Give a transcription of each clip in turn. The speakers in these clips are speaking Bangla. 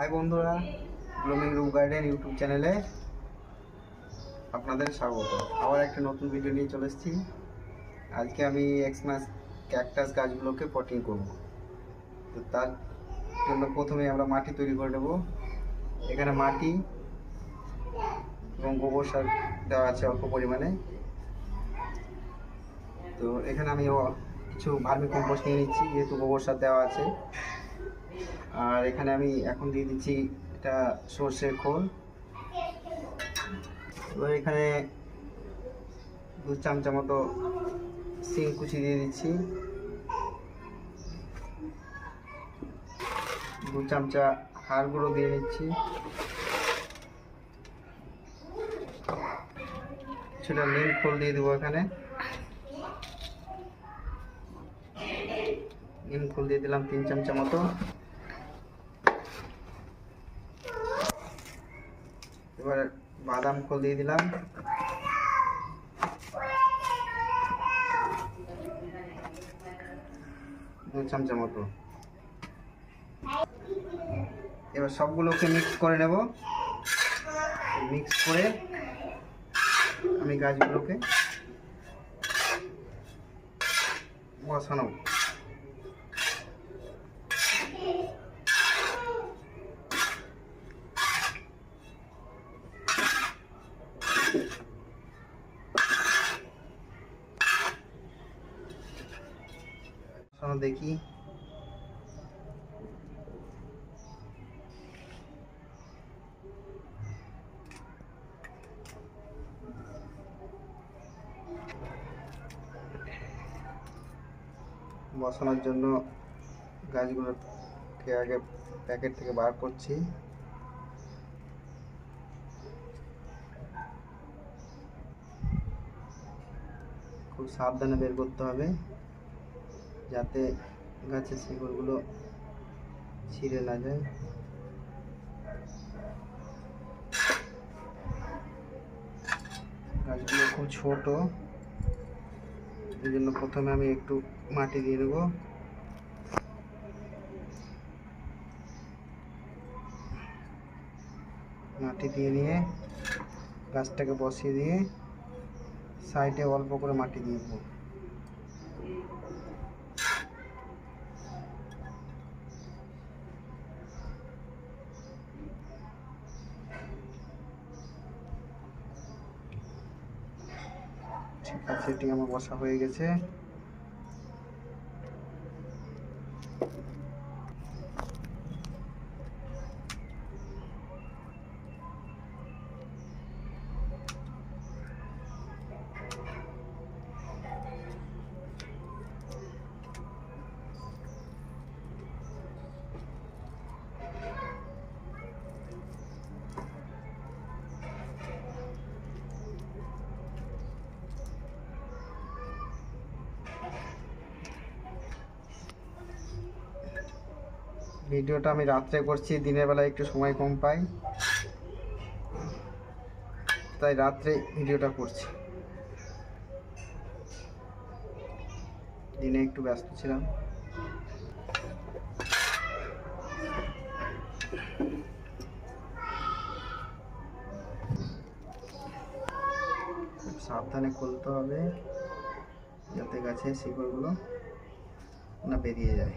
হাই বন্ধুরা। ব্লুমিং রুম গার্ডেন ইউটিউব চ্যানেলে আপনাদের স্বাগত। আবার একটা নতুন ভিডিও নিয়ে চলে এসেছি। আজকে আমি এক্সমাস ক্যাকটাস গাছগুলোকে পটিং করব। তো তার জন্য প্রথমে আমরা মাটি তৈরি করে নেব। এখানে মাটি এবং গোবর সার দেওয়া আছে অল্প পরিমাণে। তো এখানে আমি কিছু ভার্মি কম্পোস্ট নিয়ে নিচ্ছি, যেহেতু গোবর সার দেওয়া আছে। আর এখানে আমি এখন দিয়ে দিচ্ছি এটা সর্ষের খোল। এবার এখানে দু চামচা মতো শিং কুচি দিয়ে দিচ্ছি। দু চামচা হাড় গুঁড়ো দিয়ে নিচ্ছি কিছুটা নিম খোল দিয়ে দেবো এখানে। নিম খোল দিয়ে দিলাম তিন চামচা মতো। এবার বাদাম খোল দিয়ে দিলাম। দু চামচা মতো। এবার সবগুলোকে মিক্স করে নেব। মিক্স করে আমি গাছগুলোকে বসানো। বসানো দেখি। বসানোর জন্য গাছগুলোকে আগে প্যাকেট থেকে বার করছি। খুব সাবধানে বের করতে হবে। যাতে গাছের শিকড়গুলো ছিঁড়ে না যায়। গাছগুলো খুব ছোট। এই জন্য প্রথমে আমি একটু মাটি দিয়ে দেবো। মাটি দিয়ে নিয়ে গাছটাকে বসিয়ে দিয়ে সাইডে অল্প করে মাটি দিয়ে দেবো। আছে এটি আমার বসা হয়ে গেছে। ভিডিওটা আমি রাত্রে করছি, দিনের বেলা একটু সময় কম পাই। তাই রাত্রে ভিডিওটা করছি। দিনে একটু ব্যস্ত ছিলাম। সাবধানে খুলতে হবে, যাতে গাছের শিকড়গুলো না বেরিয়ে যায়।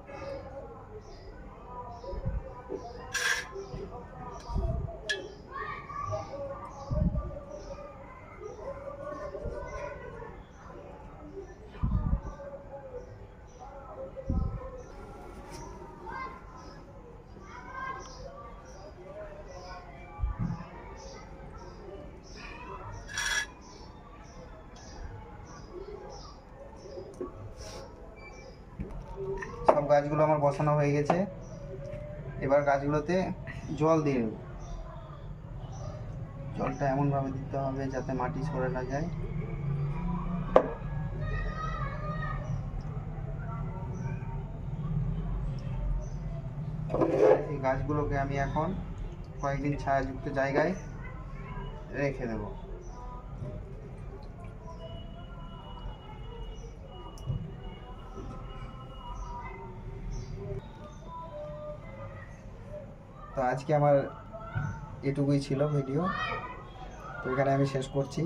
সব গাছগুলো আমার বসানো হয়ে গেছে। এবার গাছগুলোতে জল দিয়ে দেবো। জলটা এমনভাবে দিতে হবে যাতে মাটি সরে না যায়। এই গাছগুলোকে আমি এখন কয়েকদিন ছায়াযুক্ত জায়গায় রেখে দেবো। আজকে আমার এটুকুই ছিল ভিডিও তো এখানে আমি শেষ করছি।